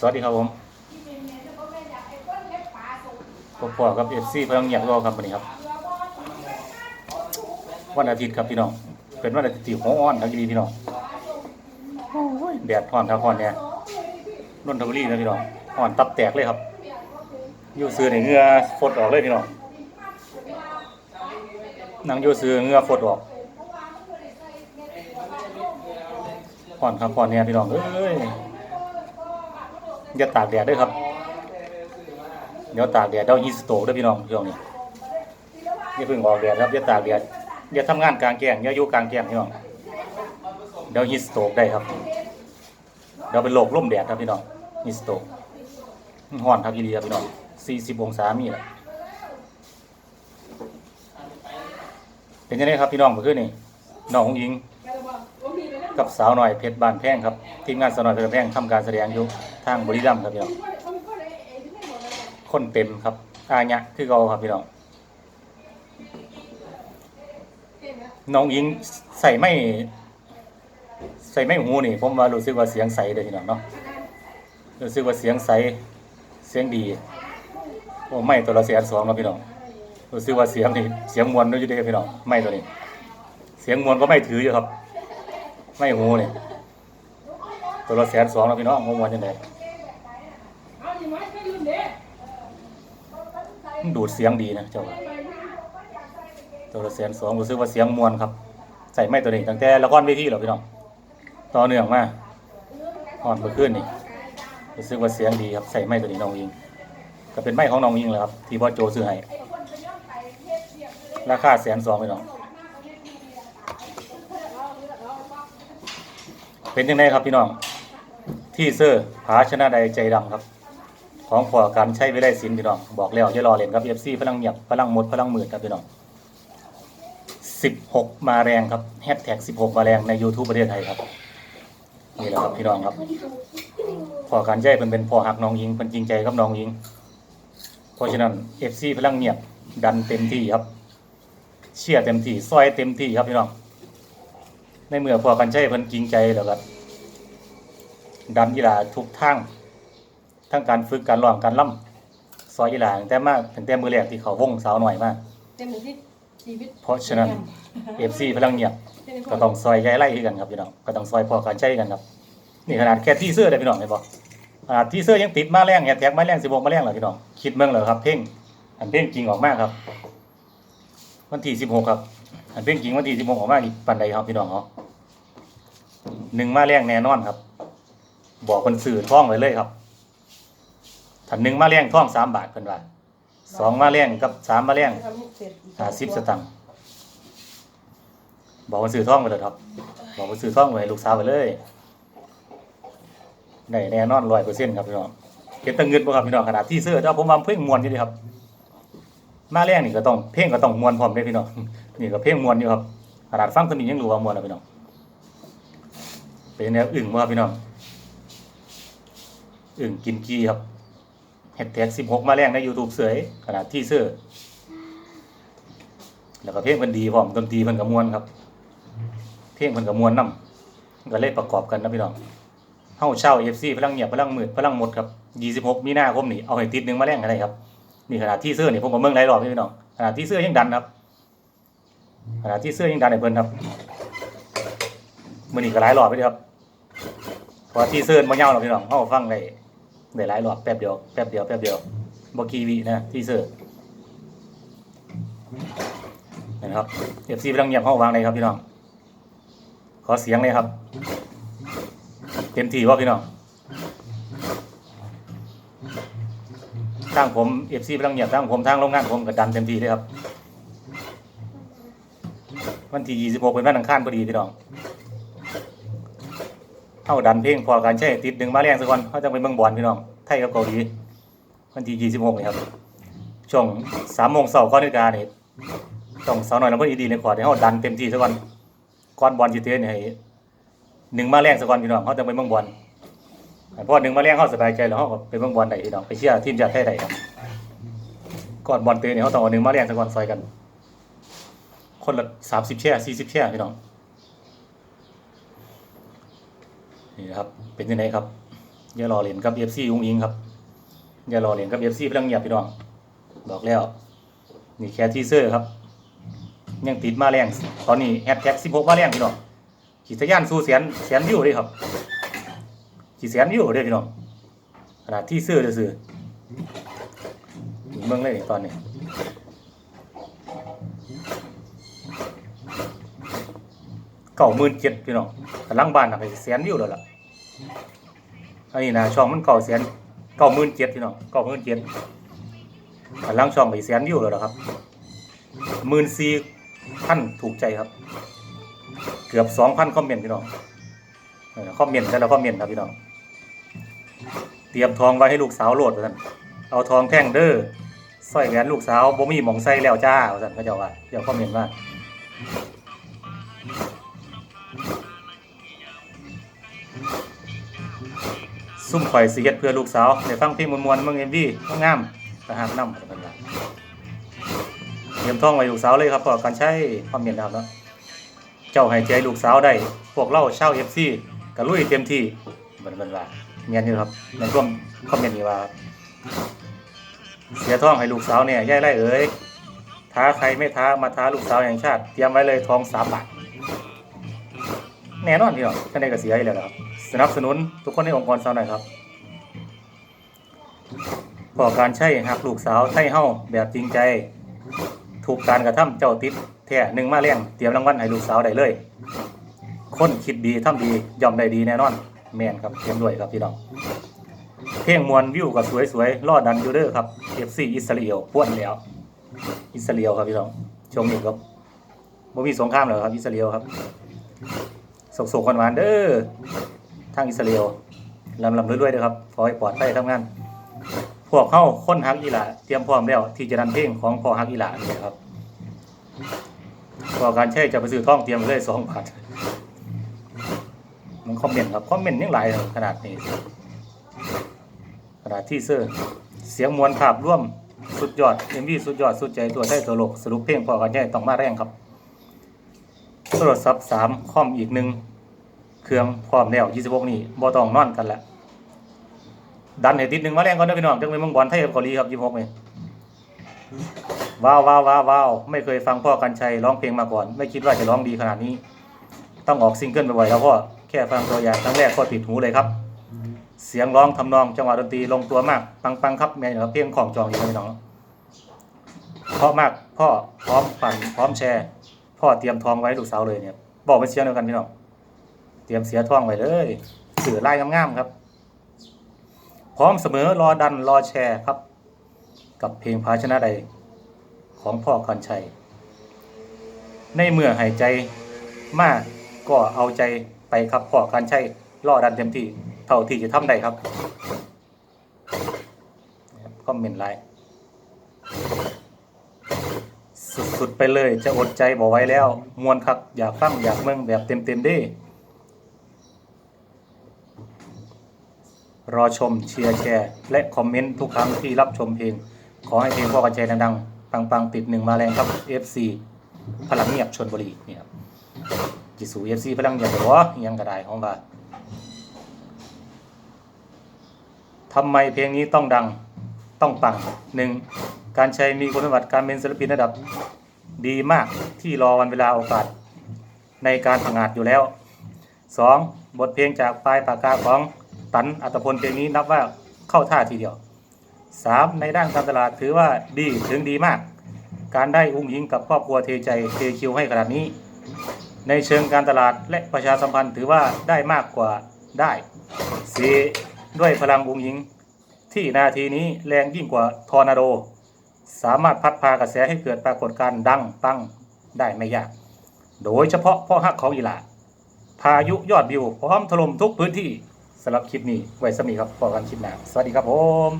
สวัสดีครับผมพบกับเอฟซีพลังเงียบรอครับวันนี้ครับ วันอาทิตย์ครับพี่น้อง เป็นวันอาทิตย์ที่หัวอ่อนทั้งดีพี่น้องโอ้ยแดดร้อนครับร้อนเนี่ยนนทบุรีนะพี่น้องอ่อนตับแตกเลยครับอยู่ซื้อในเงือฟดออกเลยพี่น้องนังอยู่ซื้อเงือฟดออกอ่อนครับอ่อนเนี่ยพี่น้องเอ้ย อย่าตากแดดด้วยครับ เดี๋ยวตากแดดเดี๋ยวฮีสโตกด้วยพี่น้องช่วงนี้อย่าเพิ่งออกแดดครับอย่าตากแดดอย่าทำงานกลางแจ้งอย่าอยู่กลางแจ้งพี่น้องเดี๋ยวฮีสโตกได้ครับเดี๋ยวเป็นโรคร่มแดดครับพี่น้องฮีสโตกร้อนครับพี่ดีครับพี่น้อง40องศามีแหละเป็นยังไงครับพี่น้องเมื่อคืนนี้น้ององหญิงกับสาวหน่อยเพชรบานแพงครับทีมงานสาวหน่อยเพชรบานแพงทำการแสดงอยู่ ทางบุรีรัมย์ครับพี่น้องคนเต็มครับอาญะคือเก่าครับพี่น้องน้องหญิงใส่ไม่ใส่ไม่หูนี่ผมว่ารู้สึกว่าเสียงใสเลยพี่น้องเนาะรู้สึกว่าเสียงใสเสียงดีโอ้ไม่ตัวละแสนสองเนาะพี่น้องรู้สึกว่าเสียงนี่เสียงมวลด้วยอยู่เด้อพี่น้องไม่ตัวนี้ เสียงมวลก็ไม่ถืออยู่ครับ ไม่หูนี่ตัวละแสนสองแล้วพี่น้องงงวันยังไงมัน ดูดเสียงดีนะเจ้าว่าตัวละแสนสองรู้สึกว่าเสียงมวลครับ ใส่ไม่ตัวนี้ตั้งแต่ละครเวทีแล้วพี่น้องต่อเนื่องมาอ่อนเมื่อคืนนี่รู้สึกว่าเสียงดีครับใส่ไม่ตัวนี้น้องยิง ก็เป็นไม้ของน้องยิงแหละครับ ที่บอสโจซื้อให้ราคาแสนสองพี่น้องเป็นยังไงครับพี่น้อง ที่เซอร์ผาชนะใดใจดำครับ ของขวาการใช้ไม่ได้สินพี่น้องบอกแล้วอย่ารอเล่นครับเอฟซีพลังเงียบพลังหมดพลังหมื่นครับพี่น้องสิบหกมาแรงครับแฮชแท็กสิบหกมาแรงใน YouTube ประเทศไทยครับนี่แหละครับพี่น้องครับพอการใช้เป็นเป็นพอหักน้องยิงเป็นจริงใจครับน้องยิง เพราะฉะนั้นเอฟซีพลังเงียบดันเต็มที่ครับ เชียร์เต็มที่ซอยเต็มที่ครับพี่น้องในเมื่อพอกันใช้เพิ่นจริงใจแล้วก็ดันกีฬาทุกทาง ทั้งการฝึกการร้องการล่ำซอยกีฬาตั้งแต่มาตั้งแต่มือแรกที่เขาวงสาวหน่อยมาเต็มที่ชีวิตเพราะฉะนั้น FC พลังเงียบก็ต้องซอยใจไล่คือกันครับพี่น้องก็ต้องซอยพอกันใช้กันครับ นี่ขนาดแค่ที่เสื้อได้พี่น้องเห็นบ่ขนาดที่เสื้อยังติดมาแรงแฮชแท็กมาแรงสิบกมาแรงเลยพี่น้องคิดเมืองเลยครับเพ่งอันเพ่งจริงออกมาครับ วันที่สิบหกครับ อันเพ่งจริงวันที่สิบหกออกมาอีกปันใดครับพี่น้องเนาะหนึ่งมาแรงแน่นอนครับ บอกคนสื่อท่องไว้เลยครับ ถ้าหนึ่งมาแรงท่องสามบาทเพิ่นว่าสองมาแรงกับสามมาแรงห้าสิบสตังค์บอกคนสื่อท่องไปเลยครับ บอกคนสื่อท่องไว้ลูกสาวไปเลยได้แน่นอนร้อยเปอร์เซ็นต์ครับพี่น้องเก็บตังเงินบ่ครับพี่น้องขนาดที่เสื้อเจ้าผมว่าเพ่งมวนอยู่ดีครับ มาแรงนี่ก็ต้องเพ่งก็ต้องมวนพร้อมเด้พี่น้องนี่ก็เพ่งมวนอยู่ครับขนาดฟังตัวนี้ยังรู้ว่ามวนแล้วพี่น้องเป็นแนวอึ่งบ่ครับพี่น้องอึ่งกินกี้ครับ แฮชแท็กสิบหกมาแรงใน YouTube เสยขนาดที่เสื้อแล้วก็เพลงเพิ่นดีพร้อมดนตรีเพิ่นก็ม่วนครับ เพลงเพิ่นก็ม่วนนํก็เลยประกอบกันนะพี่น้องเฮาเช่า FC พลังเงียบพลังมืดพลังหมดครับ26มีนาคมนี่เอาให้ติดหนึงมาแรงกันได้ครับนี่ขนาดที่เสื้อนี่ผมก็เมืองหลายรอบพี่น้องขนาดที่เสื้อยังดันครับขนาดที่เสื้อยังดันให้เพิ่นครับมื้อนี้ก็หลายรอบไปเด้อครับเพราะที่เสื้อมันบ่ยาวหรอกพี่น้องเฮาฟังได้ ได้หลายรอบแป๊บเดียวแป๊บเดียวแป๊บเดียวบ่กี่วินะที่เสื้อนะครับ FC พลังเงียบเฮาวางได้ครับพี่น้อง ขอเสียงเลยครับ เต็มที่บ่พี่น้องทางผมเอฟซีพลังเงียบทางผมทางโรงงานผมก็ดันเต็มที่เลยครับ วันที่26เป็นวันอังคารพอดีพี่น้อง เข้าดันเพลงพอการใช้ติดหนึ่งมาแรงสักวันเขาจะไปเมืองบอลพี่น้อง ไทยกับเกาหลีวันที่26นี่ครับ ช่วงสามโมงเสาร์ก้อนนิกาเนี่ยต้องเสาวหน่อยแล้วพอดีในขอดให้เขาดันเต็มที่สักวันก้อนบอลจีเตเนี่ยหนึ่งมาแรงสักวันพี่น้องเขาจะไปเมืองบอลเพราะหนึ่งมาเลี้ยงเขาสบายใจแล้วเขาก็ไปเบิ่งบอลได้พี่น้องไปเชียร์ทีมชาติไทยได้ครับก่อนบอลเตะเนี่ยเขาต้องเอาหนึ่งมาเลี้ยงสักวันซอยกัน คนละสามสิบแช่สี่สิบแช่พี่น้อง นี่ครับเป็นยังไงครับอย่ารอเล่นกับ FC อุ้งอิงครับอย่ารอเล่นกับ FC พลังเงียบพี่น้องบอกแล้ว นี่แค่ทีเซอร์ครับ ยังติดมาแรงตอนนี้แฮชแท็ก16มาแรงพี่น้องขีดทะยานสู่แสนแสนวิวเลยครับขีดแสนวิวเลยพี่น้องขนาดที่เซอร์ซื่อเมืองเลยตอนนี้เก่าหมื่นเจ็ดพี่น้องกำลังบ้านอะไปแสนวิวแล้วล่ะ อันนี้นะช่องมันเก่าแสนเก่าหมื่นเจ็ดพี่น้องเก่าหมื่นเจ็ดกำลังช่องไปแสนวิวแล้วล่ะครับหมื่นสี่พันถูกใจครับ เกือบสองพันคอมเมนต์พี่น้องคอมเมนต์แต่ละคอมเมนต์ครับพี่น้องเตรียมทองไว้ให้ลูกสาวโหลดว่าซั่นเอาทองแท่งเด้อสร้อยแหวนลูกสาวบ่มีหมองใส่แล้วจ้าว่าซั่นเขาจ้าว่าเจ้าคอมเมนต์ว่า ซุ่มข่อยสิเฮ็ดเพื่อลูกสาวได้ฟังเพลงมวนๆเมือง MV งามๆตะหากนำกันว่าเตรียมท่องไว้ลูกสาวเลยครับพราะการใช้ความเมียนนะครับเนาะเจ้าให้ใจลูกสาวได้ พวกเราชาว FC ก็ลุยเต็มที่เบิ่นๆว่าเมียนอยู่ครับในร่วมคอมเมนต์นี้ว่า เสียท่องให้ลูกสาวเนี่ยย่ายไรเอ๋ยท้าใครไม่ท้ามาท้าลูกสาวแห่งชาติ เตรียมไว้เลยทองสามบาท แน่นอนพี่น้องท่านใดก็เสียอยู่แล้วนะครับ สนับสนุนทุกคนในองค์กรสาวหน่อยครับพอการใช้หักลูกสาวใช้เฮ้าแบบจริงใจ ถูกการกระทำเจ้าติดแท้หนึ่งมาเลี้ยงเตรียมรางวัลให้ลูกสาวได้เลย คนคิดดีทำดียอมได้ดีแน่นอน แมนครับเตรียมด้วยครับพี่น้องเพลงมวนวิวก็สวยๆรอดันยูเด้อครับ FC อิสราเอลป้วนแล้ว อิสราเอลครับพี่น้องชมอยู่ครับบ่มีสงครามแล้วครับอิสราเอลครับ สกๆหวานเด้อทางอิสราเอลลำลำรวยๆเด้อครับขอให้ปลอดภัยทำงาน พวกเข้าค้นฮักอีหลาเตรียมพร้อมแล้วที่จะดันเพลงของพ่อฮักอีหลาเนี่ยครับพอการใช้จะไปซื้อท่องเตรียมเลยสองบาทมันคอมเมนต์ครับคอมเมนต์ยังหลายขนาดนี้ขนาดที่เซอร์เสียงมวลภาพร่วมสุดยอดเอ็มวีสุดยอดสุดใจตัวไทยตัวโลกสรุปเพลงพอการใช้ต้องมาแรงครับ โทรศัพท์สามคอมอีกหนึ่งเครื่องพร้อมแล้ว26นี่บ่ต้องนอนกันละดันให้ติดหนึ่งมาแรงก่อนเด้อพี่น้องจังเป็นเมืองบอลไทยกับเกาหลีครับ26นี่ว้าวว้าวว้าวว้าวไม่เคยฟังพ่อกันชัยร้องเพลงมาก่อน ไม่คิดว่าจะร้องดีขนาดนี้ ต้องออกซิงเกิลบ่อยๆแล้วพ่อแค่ฟังตัวอย่างครั้งแรกก็ติดหูเลยครับ เสียงร้องทำนองจังหวะดนตรีลงตัวมากปังๆครับแม่นครับเพลงของจองอยู่นะพี่น้องเพราะมากพ่อพร้อมปั่นพร้อมแชร์ พ่อเตรียมทองไว้ลูกสาวเลยเนี่ย บอกเป็นเสียงเดียวกันพี่น้องเตรียมเสียทองไว้เลยสื่อลายงามๆครับ พร้อมเสมอรอดันรอแชร์ครับ กับเพลงภาชนะใดของพ่อกันชัย ในเมื่อหายใจมากก็เอาใจไปครับพ่อกันชัยรอดันเต็มที่เท่าที่จะทำได้ครับคอมเมนต์ไลน์ สุดๆไปเลย จะอดใจบอไว้แล้ว มวนคักอยากฟังอยากเมืองแบบเต็มๆด้รอชมเชียร์แชร์ และคอมเมนต์ทุกครั้งที่รับชมเพลง ขอให้เพลงพ่อกระจายดังๆ ปังๆ ติดหนึ่งมาแรงครับ FC พลังเงียบชนบุรีเนี่ยครับจิสู FC พลังเงียบหรอยังกระไดของว่าทำไมเพลงนี้ต้องดังต้องปังหนึ่ง การใช้มีคุณสมบัติการเป็นศิลปินระดับดีมากที่รอวันเวลาโอกาสในการผังงาดอยู่แล้ว 2. บทเพลงจากปลายปากกาของตันอัตพลเพลงนี้นับว่าเข้าท่าทีเดียว 3. ในด้านการตลาดถือว่าดีถึงดีมาก การได้อุ้งยิงกับครอบครัวเทใจเทคิวให้ขนาดนี้ ในเชิงการตลาดและประชาสัมพันธ์ถือว่าได้มากกว่าได้ 4. ด้วยพลังอุ้งยิงที่นาทีนี้แรงยิ่งกว่าทอร์นาโด สามารถพัดพากระแสให้เกิดปรากฏการณ์ดังปังได้ไม่ยาก โดยเฉพาะพ่อฮักของอีหลาพายุยอดวิวพร้อมถล่มทุกพื้นที่สำหรับคลิปนี้ไว้สมีครับพอกันคลิปหน้าสวัสดีครับผม